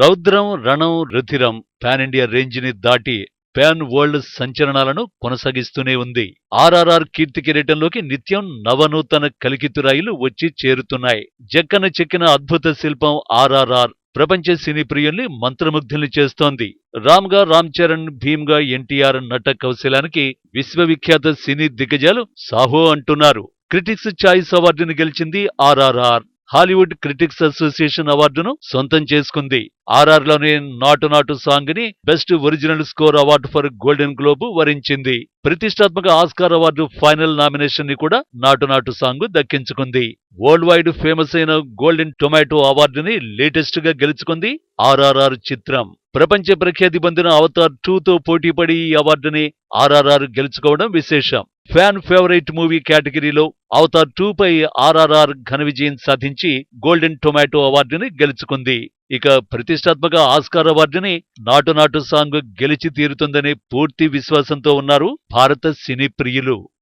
రౌద్రం రణం రుధిరం pan India రేంజ్ని దాటి pan world సంచలనాలను కొనసాగిస్తూనే ఉంది. ఆర్ఆర్ఆర్ కీర్తి కిరీటంలోకి నిత్యం నవనూతన కలికితురాయిలు వచ్చి చేరుతున్నాయి. జక్కన చెక్కిన అద్భుత శిల్పం ఆర్ఆర్ఆర్. ప్రపంచ సినీ ప్రియుల్ని మంత్రముగ్ధుల్ని చేస్తోంది. రామ్గా రామ్ చరణ్ భీమ్గా ఎన్టీఆర్ నట కౌశలానికి విశ్వవిఖ్యాత సినీ దిగ్గజాలు సాహో అంటున్నారు. క్రిటిక్స్ ఛాయిస్ అవార్డును గెలిచింది ఆర్ఆర్ఆర్. హాలీవుడ్ క్రిటిక్స్ అసోసియేషన్ అవార్డును సొంతం చేసుకుంది. ఆర్ఆర్లోని నాటు నాటు సాంగ్ని best original score award for Golden Globe వరించింది. ప్రతిష్టాత్మక ఆస్కార్ అవార్డు ఫైనల్ నామినేషన్ని కూడా నాటు నాటు సాంగ్ దక్కించుకుంది. వరల్డ్ వైడ్ ఫేమస్ అయిన గోల్డెన్ టొమాటో అవార్డుని లేటెస్ట్గా గెలుచుకుంది ఆర్ఆర్ఆర్ చిత్రం. ప్రపంచ ప్రఖ్యాతి పొందిన అవతార్ టూతో పోటీపడి ఈ అవార్డుని ఆర్ఆర్ఆర్ గెలుచుకోవడం విశేషం. ఫ్యాన్ ఫేవరెట్ మూవీ కేటగిరీలో అవతార్ టూ పై ఆర్ఆర్ఆర్ ఘన విజయం సాధించి గోల్డెన్ టొమాటో అవార్డుని గెలుచుకుంది. ఇక ప్రతిష్టాత్మక ఆస్కార్ అవార్డుని నాటు నాటు సాంగ్ గెలిచి తీరుతుందనే పూర్తి విశ్వాసంతో ఉన్నారు భారత సినీ ప్రియులు.